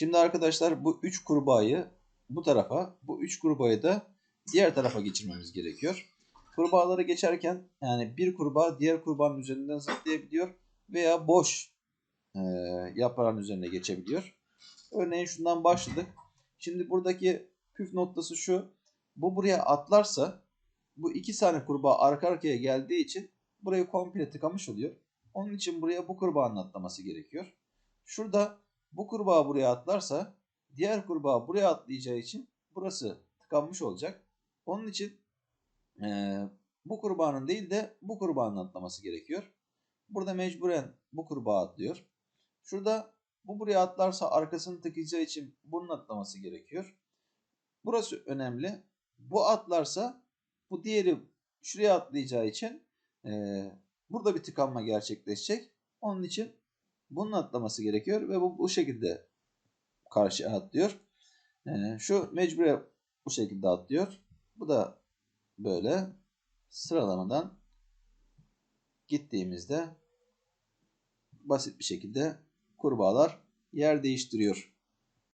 Şimdi arkadaşlar bu 3 kurbağayı bu tarafa, bu 3 kurbağayı da diğer tarafa geçirmemiz gerekiyor. Kurbağaları geçerken yani bir kurbağa diğer kurbağanın üzerinden zıplayabiliyor veya boş e, yaprağın üzerine geçebiliyor. Örneğin şundan başladık. Şimdi buradaki püf noktası şu. Bu buraya atlarsa bu iki tane kurbağa arka arkaya geldiği için burayı komple tıkamış oluyor. Onun için buraya bu kurbağanın atlaması gerekiyor. Şurada bu kurbağa buraya atlarsa diğer kurbağa buraya atlayacağı için burası tıkanmış olacak. Onun için eee, bu kurbağanın değil de bu kurbağanın atlaması gerekiyor. Burada mecburen bu kurbağa atlıyor. Şurada bu buraya atlarsa arkasını tıkayacağı için bunun atlaması gerekiyor. Burası önemli. Bu atlarsa bu diğeri şuraya atlayacağı için eee, burada bir tıkanma gerçekleşecek. Onun için bunun atlaması gerekiyor ve bu bu şekilde karşıya atlıyor. Eee, şu mecbure bu şekilde atlıyor. Bu da böyle sıralamadan gittiğimizde basit bir şekilde kurbağalar yer değiştiriyor.